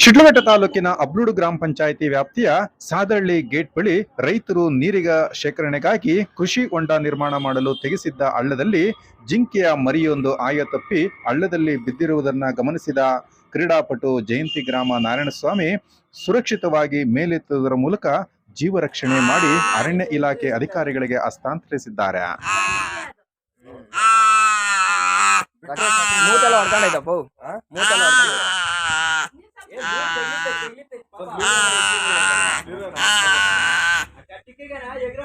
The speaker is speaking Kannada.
ಶಿಡ್ಲಘಟ್ಟ ತಾಲೂಕಿನ ಅಬ್ಲೂಡು ಗ್ರಾಮ ಪಂಚಾಯಿತಿ ವ್ಯಾಪ್ತಿಯ ಸಾದಳ್ಳಿ ಗೇಟ್ ಬಳಿ ರೈತರು ನೀರಿಗ ಶೇಖರಣೆಗಾಗಿ ಕೃಷಿ ಹೊಂಡ ನಿರ್ಮಾಣ ಮಾಡಲು ತೆಗೆಸಿದ್ದ ಹಳ್ಳದಲ್ಲಿ ಜಿಂಕೆಯ ಮರಿಯೊಂದು ಆಯ ತಪ್ಪಿ ಹಳ್ಳದಲ್ಲಿ ಬಿದ್ದಿರುವುದನ್ನು ಗಮನಿಸಿದ ಕ್ರೀಡಾಪಟು ಜಯಂತಿ ಗ್ರಾಮ ನಾರಾಯಣಸ್ವಾಮಿ ಸುರಕ್ಷಿತವಾಗಿ ಮೇಲೆತ್ತುವುದರ ಮೂಲಕ ಜೀವ ರಕ್ಷಣೆ ಮಾಡಿ ಅರಣ್ಯ ಇಲಾಖೆ ಅಧಿಕಾರಿಗಳಿಗೆ ಹಸ್ತಾಂತರಿಸಿದ್ದಾರೆ. నీళ్ళు రెండు